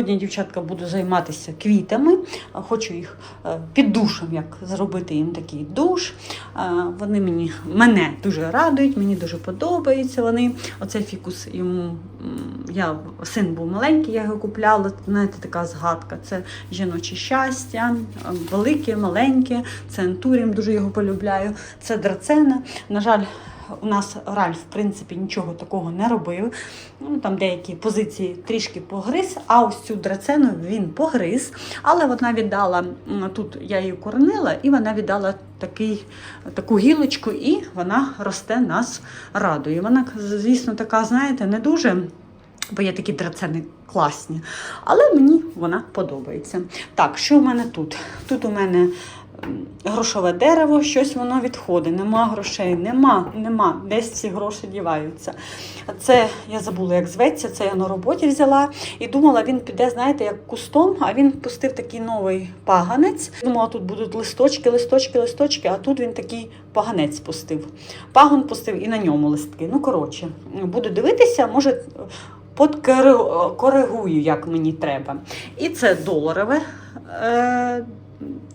Сьогодні, дівчатка, буду займатися квітами. Хочу їх е, під душем, як зробити їм такий душ. Вони мені мене дуже радують, мені дуже подобаються вони. Оцей фікус йому я син був маленький, я його купляла. Знаєте, така згадка. Це жіноче щастя, е, велике, маленьке. Це антуріум, дуже його полюбляю. Це драцена. На жаль. У нас Ральф, в принципі, нічого такого не робив. Ну, там деякі позиції трішки погриз, а ось цю драцену він погриз. Але вона віддала, тут я її корнила, і вона віддала такий, таку гілочку, і вона росте, нас радує. Вона, звісно, така, знаєте, не дуже. Бо є такі драцени класні. Але мені вона подобається. Так, що в мене тут? Тут у мене грошове дерево, щось воно відходить. Нема грошей, нема, нема. Десь ці гроші діваються. Це я забула, як зветься. Це я на роботі взяла і думала, він піде, знаєте, як кустом, а він пустив такий новий паганець. Думала, тут будуть листочки, листочки, листочки, а тут він такий поганець пустив. Пагон пустив і на ньому листки. Ну, коротше, буду дивитися, може. Подкоригую, як мені треба. І це доларове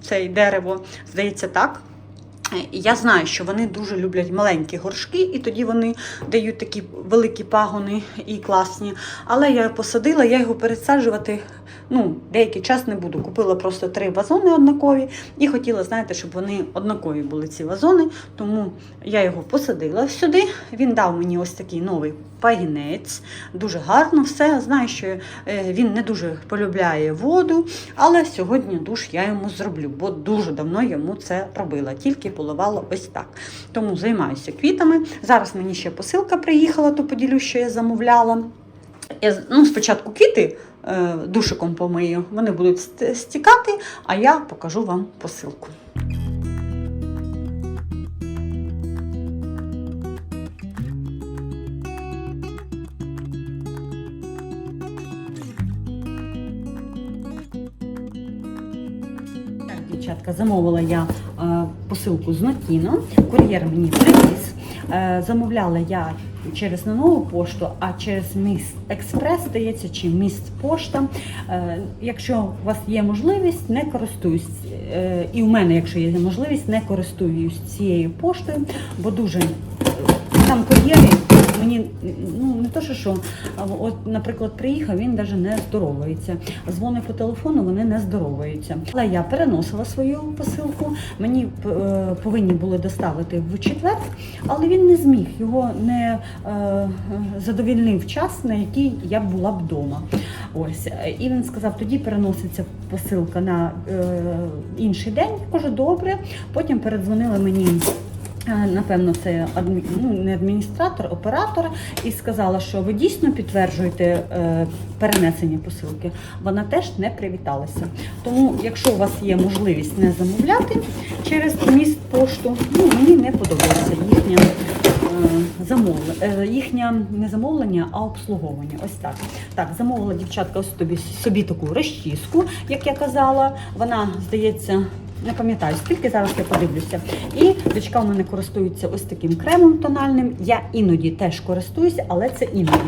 це дерево, здається, так. Я знаю, що вони дуже люблять маленькі горшки, і тоді вони дають такі великі пагони і класні. Але я посадила, я його пересаджувати ну, деякий час не буду. Купила просто три вазони однакові і хотіла, знаєте, щоб вони однакові були ці вазони. Тому я його посадила сюди. Він дав мені ось такий новий пагінець. Дуже гарно все. Знаю, що е, він не дуже полюбляє воду, але сьогодні душ я йому зроблю, бо дуже давно йому це робила. Тільки поливала ось так. Тому займаюся квітами. Зараз мені ще посилка приїхала, то поділюсь, що я замовляла. Я, ну, спочатку квіти душиком помию, вони будуть стікати, а я покажу вам посилку. Замовила я е, посилку з Нотіно. Кур'єр мені привіз. Е, замовляла я через на нову пошту, а через міст експрес, здається, чи міст пошта. Е, якщо у вас є можливість, не користуюсь. Е, і у мене, якщо є можливість, не користуюсь цією поштою, бо дуже там кур'єри мені ну не то, що що, от, наприклад, приїхав, він навіть не здоровується. Дзвони по телефону, вони не здоровуються. Але я переносила свою посилку. Мені е, повинні були доставити в четвер, але він не зміг. Його не е, задовільнив час, на який я була б вдома. Ось і він сказав: тоді переноситься посилка на е, інший день. Кажу, добре. Потім передзвонили мені. Е, Напевно, це ну, не адміністратор, оператор, і сказала, що ви дійсно підтверджуєте е, перенесення посилки. Вона теж не привіталася. Тому, якщо у вас є можливість не замовляти через міст пошту, ну мені не подобається їхня е, замовлення, е, їхнє не замовлення, а обслуговування. Ось так. Так, замовила дівчатка ось тобі собі таку розчіску, як я казала. Вона здається. Не пам'ятаю, скільки зараз я подивлюся. І дочка у мене користується ось таким кремом тональним. Я іноді теж користуюся, але це іноді.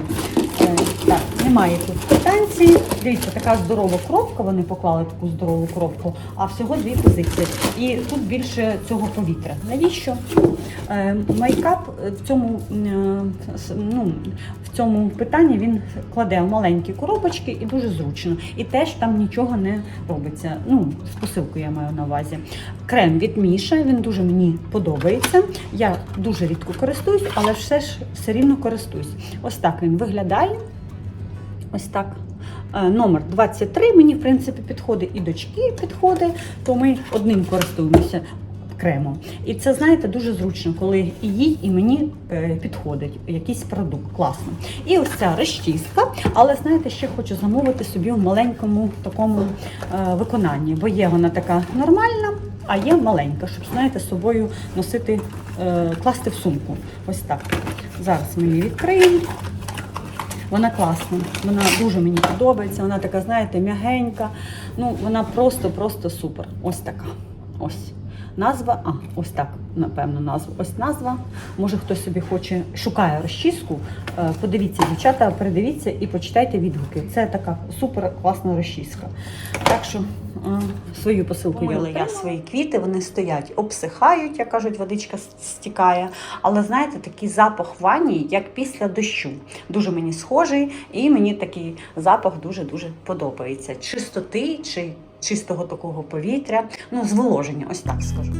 Немає тут квитанції. Дивіться, така здорова коробка. Вони поклали таку здорову коробку, а всього дві позиції. І тут більше цього повітря. Навіщо? Е, Майкап в цьому, е, ну, в цьому питанні він кладе в маленькі коробочки і дуже зручно. І теж там нічого не робиться. Ну, з посилкою я маю на увазі. Крем від Міша, він дуже мені подобається. Я дуже рідко користуюсь, але все ж все рівно користуюсь. Ось так він виглядає. Ось так. Е, Номер 23 мені, в принципі, підходить і дочки підходить, то ми одним користуємося кремом. І це, знаєте, дуже зручно, коли і їй, і мені е, підходить якийсь продукт. Класно. І ось ця розчістка, але знаєте, ще хочу замовити собі в маленькому такому е, виконанні, бо є вона така нормальна, а є маленька, щоб, знаєте, з собою носити, класти в сумку. Ось так. Зараз ми її відкриємо. Вона класна, вона дуже мені подобається. Вона така, знаєте, м'ягенька. Ну, вона просто-просто супер. Ось така. Ось. Назва, а, ось так, напевно, назва. Ось назва. Може хтось собі хоче, шукає розчіску. Е, Подивіться, дівчата, передивіться і почитайте відгуки. Це така супер класна розчіска. Так що е, свою посилку Помила я свої квіти, вони стоять, обсихають, як кажуть, водичка стікає. Але знаєте, такий запах в ванні, як після дощу. Дуже мені схожий, і мені такий запах дуже-дуже подобається. Чистоти чи чистого такого повітря, ну, зволоження, ось так скажу.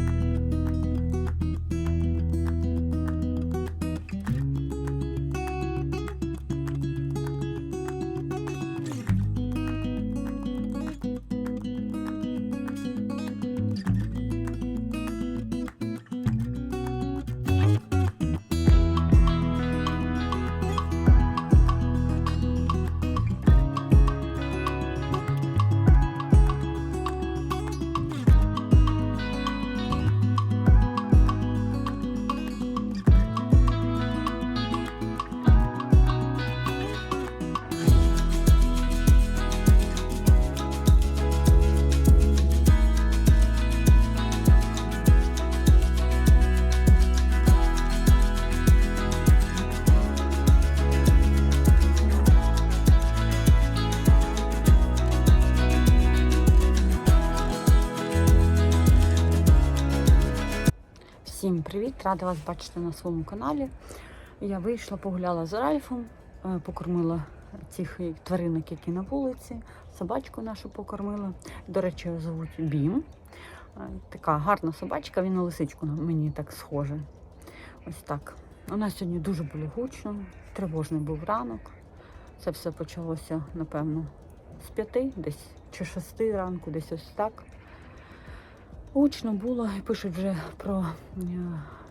Всім привіт! Рада вас бачити на своєму каналі. Я вийшла, погуляла з Ральфом, е, покормила цих тваринок, які на вулиці, собачку нашу покормила. До речі, його звуть Бім. Е, Така гарна собачка, він на лисичку мені так схоже. Ось так. У нас сьогодні дуже було гучно, тривожний був ранок. Це все почалося, напевно, з п'яти, десь чи шести ранку, десь ось так. Гучно було пишуть вже про е,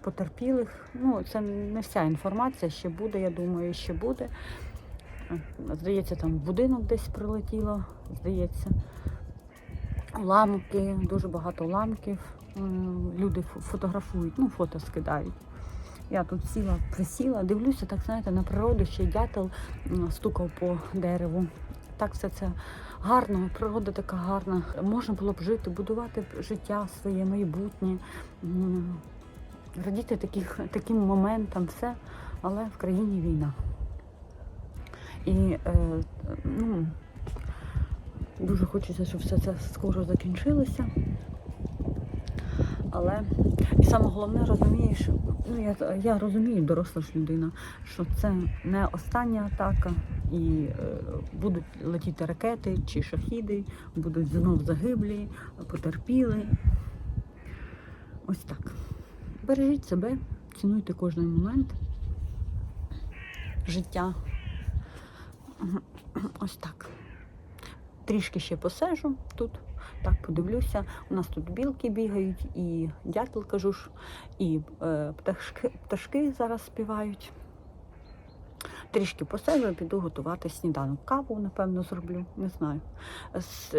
потерпілих. Ну, це не вся інформація, ще буде, я думаю, ще буде. Здається, там будинок десь прилетіло, здається. Уламки, дуже багато уламків. Е, Люди фотографують, ну, фото скидають. Я тут сіла, присіла, дивлюся, так знаєте, на природу ще дятел стукав по дереву. Так все це гарно, природа така гарна. Можна було б жити, будувати життя своє майбутнє, радіти таких, таким моментам, все, але в країні війна. І е, ну, дуже хочеться, щоб все це скоро закінчилося. Але і саме головне розумієш, ну я, я розумію, доросла ж людина, що це не остання атака, і е, будуть летіти ракети чи шахіди, будуть знов загиблі, потерпіли. Ось так. Бережіть себе, цінуйте кожний момент життя. Ось так. Трішки ще посежу тут. Так, подивлюся. У нас тут білки бігають, і дятел кажу ж, і е, пташки, пташки зараз співають. Трішки посежу, піду готувати сніданок. Каву, напевно, зроблю, не знаю.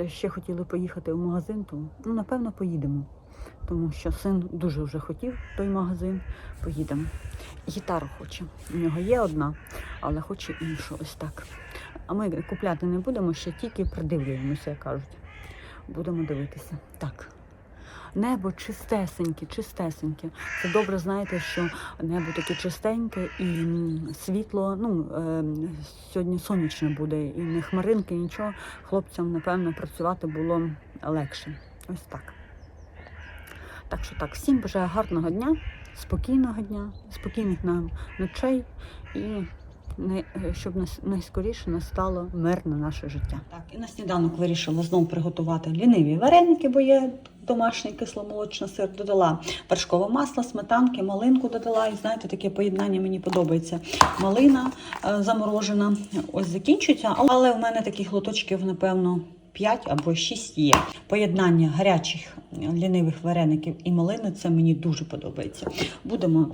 Ще хотіли поїхати в магазин, то ну, напевно поїдемо. Тому що син дуже вже хотів той магазин. Поїдемо. Гітару хоче. У нього є одна, але хоче іншу. Ось так. А ми купляти не будемо, ще тільки придивлюємося, як кажуть. Будемо дивитися. Так. Небо чистесеньке, чистесеньке. Це добре знаєте, що небо таке чистеньке і світло. Ну е, сьогодні сонячне буде, і не хмаринки, нічого. Хлопцям, напевно, працювати було легше. Ось так. Так що так, всім бажаю гарного дня, спокійного дня, спокійних нам ночей і не- щоб нас найскоріше настало мирне наше життя. Так, і на сніданок вирішила знову приготувати ліниві вареники, бо є домашній кисломолочний сир. Додала вершкове масло, сметанки, малинку додала. І знаєте, таке поєднання мені подобається. Малина е, заморожена. Ось закінчується, але в мене таких лоточків, напевно. 5 або 6 є. Поєднання гарячих лінивих вареників і малини це мені дуже подобається. Будемо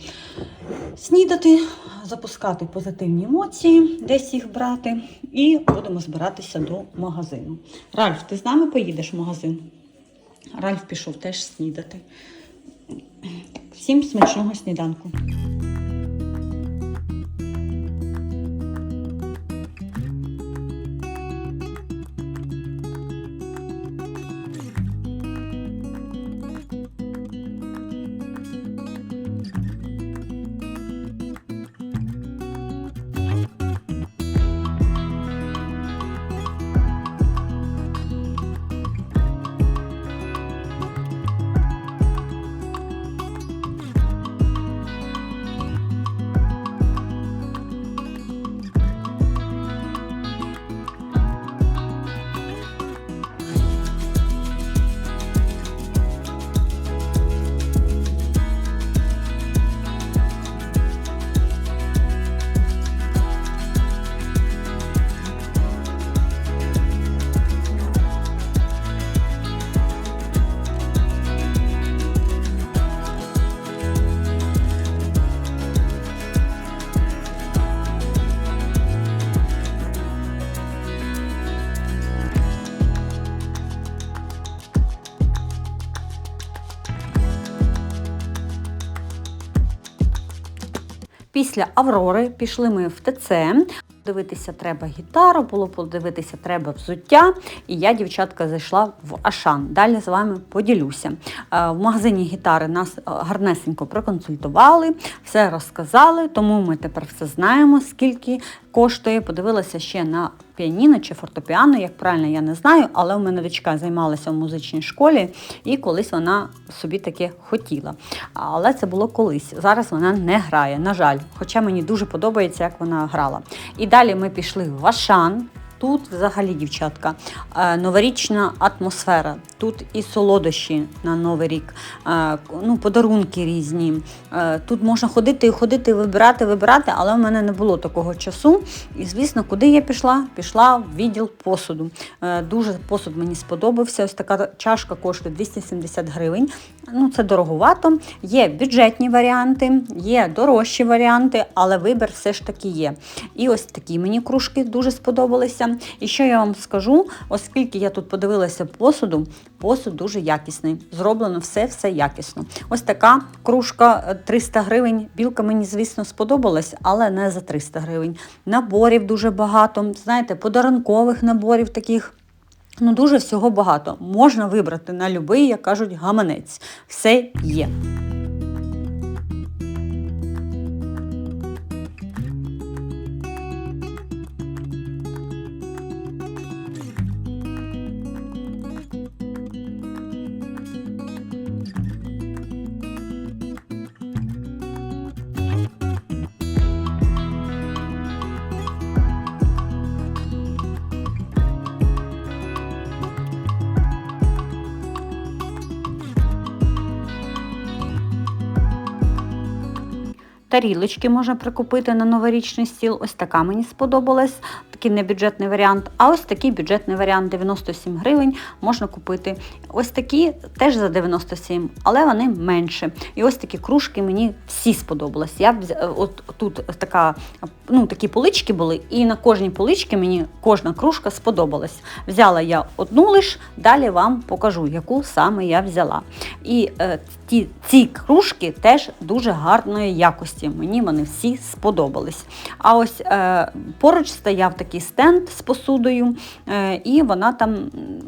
снідати, запускати позитивні емоції, десь їх брати, і будемо збиратися до магазину. Ральф, ти з нами поїдеш в магазин? Ральф пішов теж снідати. Всім смачного сніданку. Після Аврори пішли ми в ТЦ. Дивитися треба гітару, було подивитися треба взуття. І я, дівчатка, зайшла в Ашан. Далі з вами поділюся. Е, В магазині гітари нас е, гарнесенько проконсультували, все розказали, тому ми тепер все знаємо, скільки коштує. Подивилася ще на піаніно чи фортепіано, як правильно я не знаю, але у мене дочка займалася в музичній школі, і колись вона собі таке хотіла. Але це було колись. Зараз вона не грає, на жаль. Хоча мені дуже подобається, як вона грала. І далі ми пішли в Ашан. Тут взагалі, дівчатка, е, новорічна атмосфера. Тут і солодощі на Новий рік, е, ну, подарунки різні. Е, Тут можна ходити і ходити, вибирати, вибирати, але в мене не було такого часу. І, звісно, куди я пішла? Пішла в відділ посуду. Дуже посуд мені сподобався. Ось така чашка коштує 270 гривень. Ну, це дороговато. Є бюджетні варіанти, є дорожчі варіанти, але вибір все ж таки є. І ось такі мені кружки дуже сподобалися. І що я вам скажу, оскільки я тут подивилася посуду, посуд дуже якісний. Зроблено все, все якісно. Ось така кружка е, 300 гривень. Білка мені, звісно, сподобалась, але не за 300 гривень. Наборів дуже багато. Знаєте, подарункових наборів таких. Ну, дуже всього багато. Можна вибрати на любий, як кажуть, гаманець. Все є. Тарілочки можна прикупити на новорічний стіл. Ось така мені сподобалась. Такий небюджетний варіант. А ось такий бюджетний варіант 97 гривень можна купити. Ось такі теж за 97, але вони менше. І ось такі кружки мені всі сподобались. Я от тут така, ну, такі полички були, і на кожній поличці мені кожна кружка сподобалась. Взяла я одну лиш, далі вам покажу, яку саме я взяла. І е, ті, ці кружки теж дуже гарної якості. Мені вони всі сподобались. А ось е, поруч стояв такий стенд з посудою, е, і вона там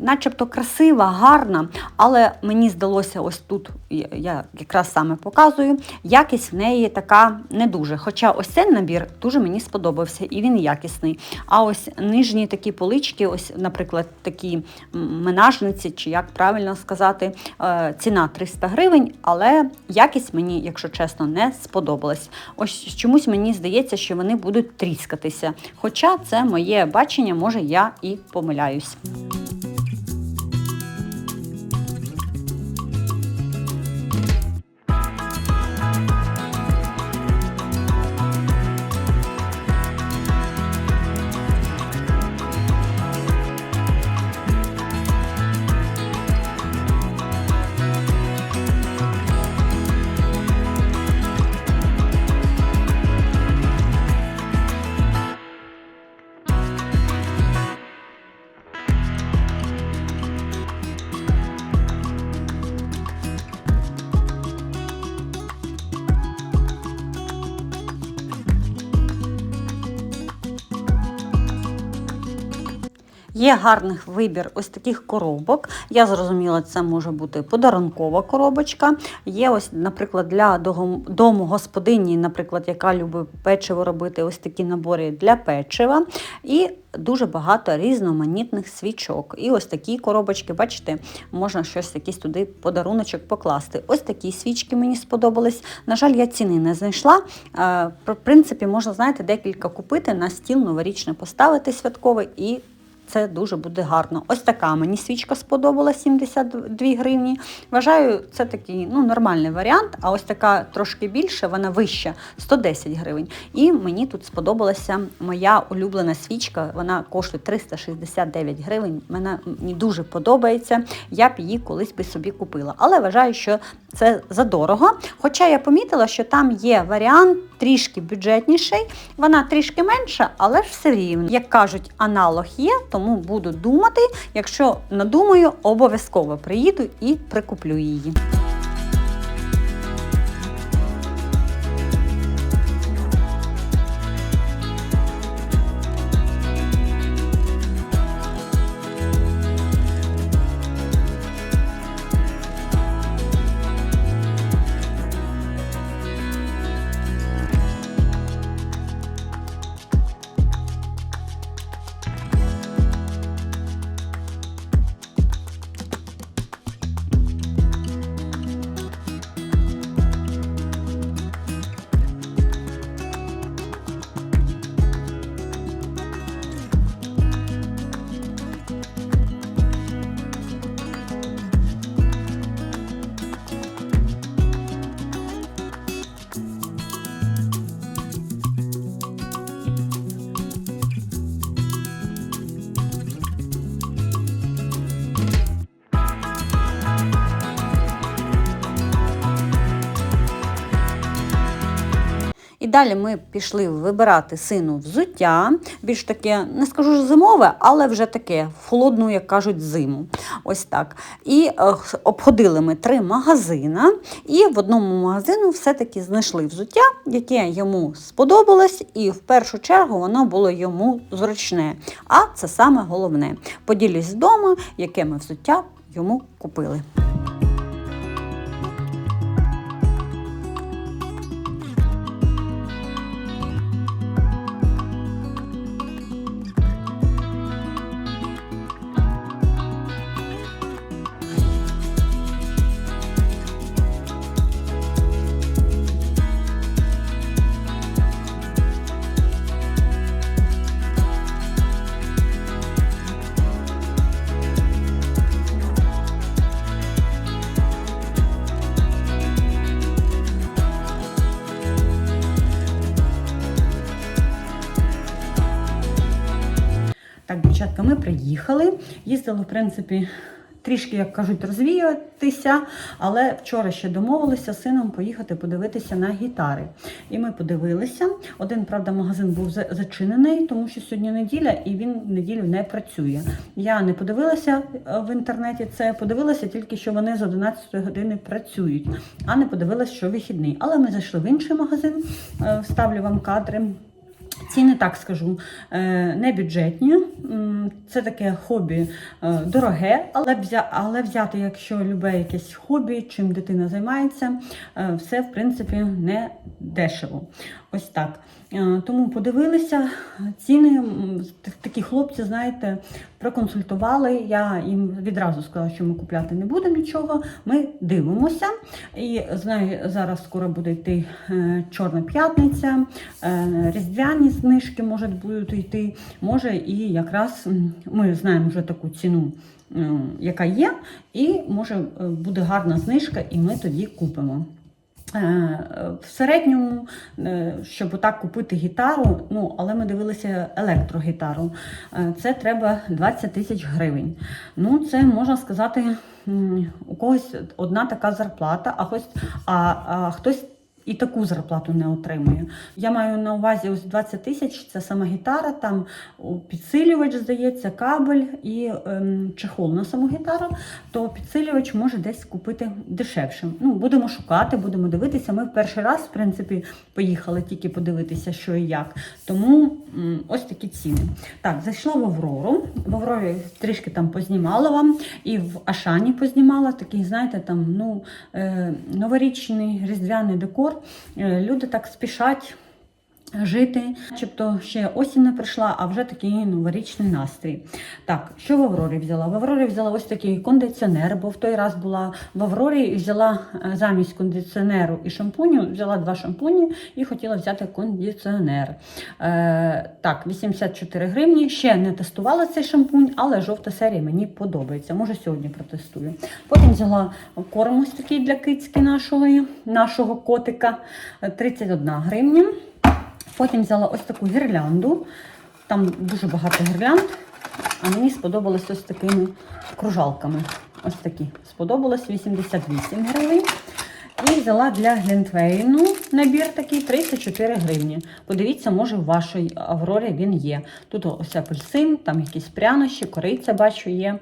начебто красива, гарна, але мені здалося, ось тут я- якраз саме показую, якість в неї така не дуже. Хоча ось цей набір дуже мені сподобався і він якісний. А ось нижні такі полички, ось, наприклад, такі менажниці, чи як правильно сказати, е, ціна 300 гривень, але якість мені, якщо чесно, не сподобалась. Ось чомусь мені здається, що вони будуть тріскатися. Хоча це моє бачення, може я і помиляюсь. Є гарний вибір ось таких коробок. Я зрозуміла, це може бути подарункова коробочка. Є ось, наприклад, для дому господині, наприклад, яка любить печиво робити, ось такі набори для печива. І дуже багато різноманітних свічок. І ось такі коробочки, бачите, можна щось якийсь туди подаруночок покласти. Ось такі свічки мені сподобались. На жаль, я ціни не знайшла. Е, В принципі, можна, знаєте, декілька купити на стіл новорічний поставити святковий і це дуже буде гарно. Ось така мені свічка сподобалась 72 гривні. Вважаю, це такий ну, нормальний варіант. А ось така трошки більше, вона вища 110 гривень. І мені тут сподобалася моя улюблена свічка. Вона коштує 369 гривень. Мене мені дуже подобається. Я б її колись би собі купила. Але вважаю, що це задорого. Хоча я помітила, що там є варіант трішки бюджетніший, вона трішки менша, але ж все рівно. Як кажуть, аналог є, тому буду думати. Якщо надумаю, обов'язково приїду і прикуплю її. Далі ми пішли вибирати сину взуття, більш таке, не скажу ж зимове, але вже таке холодну, як кажуть, зиму. Ось так. І е, обходили ми три магазини, і в одному магазину все-таки знайшли взуття, яке йому сподобалось, і в першу чергу воно було йому зручне. А це саме головне. Поділюсь вдома, яке ми взуття йому купили. Дівчатка, ми приїхали. Їздили, в принципі, трішки, як кажуть, розвіятися, але вчора ще домовилися з сином поїхати подивитися на гітари. І ми подивилися. Один, правда, магазин був зачинений, тому що сьогодні неділя і він неділю не працює. Я не подивилася е, в інтернеті це, подивилася тільки, що вони з 11 години працюють, а не подивилася, що вихідний. Але ми зайшли в інший магазин, е, вставлю вам кадри. Ціни, так скажу, е, не бюджетні. Це таке хобі е, дороге, але взя- але взяти, якщо любе якесь хобі, чим дитина займається, е, все в принципі не дешево. Ось так. Е, Тому подивилися ціни. Такі хлопці, знаєте, проконсультували. Я їм відразу сказала, що ми купляти не будемо нічого. Ми дивимося. І знаю, зараз скоро буде йти е, Чорна п'ятниця, е, різдвяні знижки можуть будуть йти. Може, і якраз ми знаємо вже таку ціну. Яка є, і може буде гарна знижка, і ми тоді купимо. Е, В середньому, е, щоб отак купити гітару, ну але ми дивилися електрогітару, е, це треба 20 тисяч гривень. Ну, це можна сказати, у когось одна така зарплата, а хтось, а, а хтось і таку зарплату не отримує. Я маю на увазі ось 20 тисяч, це сама гітара, там підсилювач, здається, кабель і ем, чехол на саму гітару, то підсилювач може десь купити дешевшим. Ну, будемо шукати, будемо дивитися. Ми в перший раз, в принципі, поїхали тільки подивитися, що і як. Тому м, ось такі ціни. Так, зайшла в Аврору. В Аврорі трішки там познімала вам, і в Ашані познімала такий, знаєте, там ну, е, новорічний різдвяний декор. Е, люди так спішать жити, начебто ще осінь не прийшла, а вже такий новорічний настрій. Так, що в Аврорі взяла? В Аврорі взяла ось такий кондиціонер, бо в той раз була в Аврорі і взяла е, замість кондиціонеру і шампуню, взяла два шампуні і хотіла взяти кондиціонер. Е, так, 84 гривні. Ще не тестувала цей шампунь, але жовта серія мені подобається. Може, сьогодні протестую. Потім взяла корм ось такий для кицьки нашої, нашого котика е, 31 гривня. Потім взяла ось таку гірлянду. Там дуже багато гірлянд, а мені сподобалось ось такими кружалками. Ось такі. Сподобалось 88 гривень. І взяла для Глінтвейну набір такий 34 гривні. Подивіться, може, в вашій Аврорі він є. Тут ось апельсин, там якісь прянощі, кориця бачу є.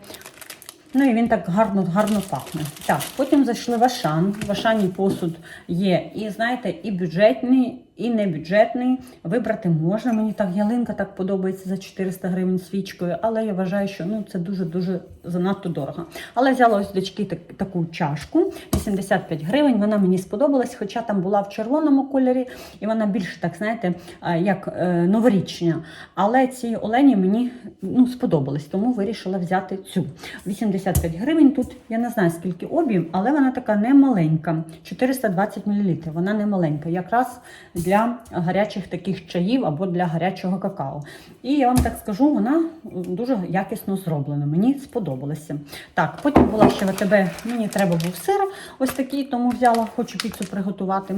Ну і він так гарно гарно пахне. Так, потім зайшли в Ашан. В Ашані посуд є. І знаєте, і бюджетний, і небюджетний. Вибрати можна. Мені так ялинка так подобається за 400 гривень свічкою, але я вважаю, що ну, це дуже-дуже занадто дорого. Але взяла ось дочки так, таку чашку 85 гривень. Вона мені сподобалась, хоча там була в червоному кольорі, і вона більш так, знаєте, як е, новорічна. Але ці олені мені ну, сподобались, тому вирішила взяти цю. 85 гривень. Тут я не знаю скільки об'єм, але вона така не маленька. 420 мл. Вона не маленька. Якраз для гарячих таких чаїв або для гарячого какао. І я вам так скажу, вона дуже якісно зроблена. Мені сподобалося. Так, потім була ще ВТБ, мені треба був сир ось такий, тому взяла, хочу піцу приготувати.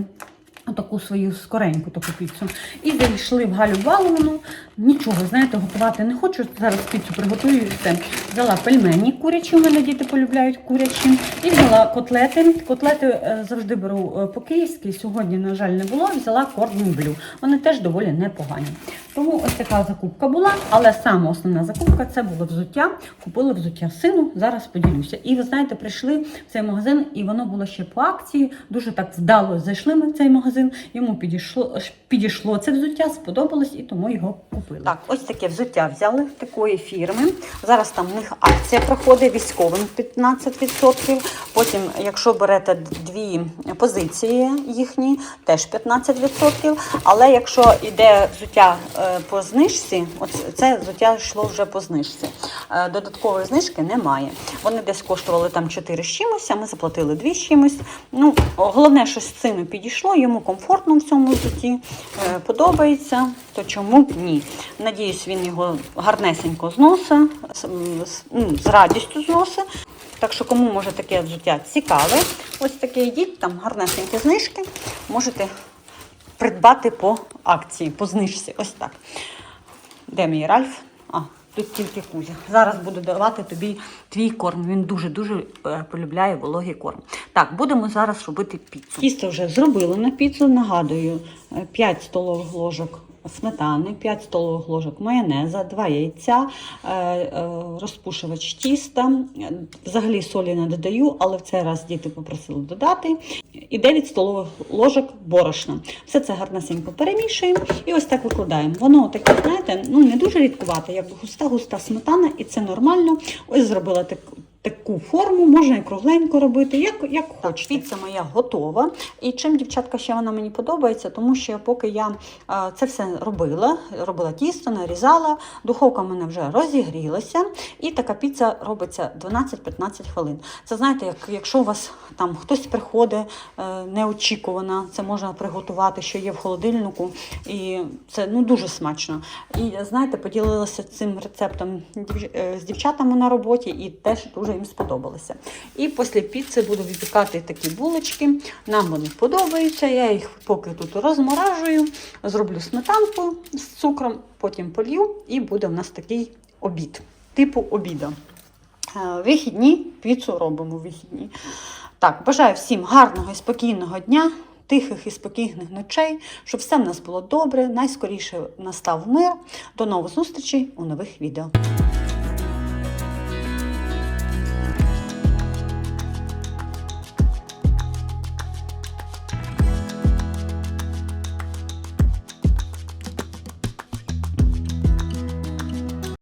Отаку свою скореньку таку піцу. І зайшли в Галю Баловану. Нічого, знаєте, готувати не хочу. Зараз піцу приготую все. Взяла пельмені курячі, у мене діти полюбляють курячі. І взяла котлети. Котлети е, завжди беру е, по-київськи. Сьогодні, на жаль, не було. Взяла кордон блю. Вони теж доволі непогані. Тому ось така закупка була, але саме основна закупка це було взуття. Купили взуття сину. Зараз поділюся. І ви знаєте, прийшли в цей магазин, і воно було ще по акції. Дуже так вдало зайшли ми в цей магазин. Йому підійшло підійшло це взуття, сподобалось, і тому його купили. Так, ось таке взуття взяли такої фірми. Зараз там в них акція проходить військовим 15%. Потім, якщо берете дві позиції їхні, теж 15%. Але якщо йде взуття е, по знижці, от це взуття йшло вже по знижці. Е, Додаткової знижки немає. Вони десь коштували там 4 з чимось, а ми заплатили 2 з чимось. Ну, головне, що з сину підійшло, йому комфортно в цьому взутті, подобається, то чому б ні? Надіюсь, він його гарнесенько зносить, ну, з радістю зносить. Так що, кому може таке взуття цікаве, ось таке йдіть, там гарнесенькі знижки, можете придбати по акції, по знижці. Ось так. Де мій Ральф? А, тут тільки Кузя. Зараз буду давати тобі твій корм. Він дуже-дуже е, полюбляє вологий корм. Так, будемо зараз робити піцу. Тісто вже зробили на піцу. Нагадую, е, 5 столових ложок сметани, 5 столових ложок майонеза, 2 яйця, е, е, розпушувач тіста. Взагалі солі не додаю, але в цей раз діти попросили додати. І 9 столових ложок борошна. Все це гарнесенько перемішуємо і ось так викладаємо. Воно таке, знаєте, ну не дуже рідкувате, як густа-густа сметана, і це нормально. Ось зробила так, таку форму, можна і кругленько робити, як, як хочете. Піца моя готова. І чим, дівчатка, ще вона мені подобається, тому що поки я а, це все робила, робила тісто, нарізала, духовка в мене вже розігрілася, і така піца робиться 12-15 хвилин. Це знаєте, як, якщо у вас там хтось приходить е, неочікувано, це можна приготувати, що є в холодильнику, і це ну дуже смачно. І знаєте, поділилася цим рецептом е, з дівчатами на роботі, і теж дуже їм сподобалося. І після піци буду випікати такі булочки. Нам вони подобаються. Я їх поки тут розморажую, зроблю сметанку з цукром, потім полью, і буде в нас такий обід, типу обіду. Е, Вихідні піцу робимо вихідні. Так, бажаю всім гарного і спокійного дня, тихих і спокійних ночей, щоб все в нас було добре. Найскоріше настав мир. До нових зустрічей у нових відео.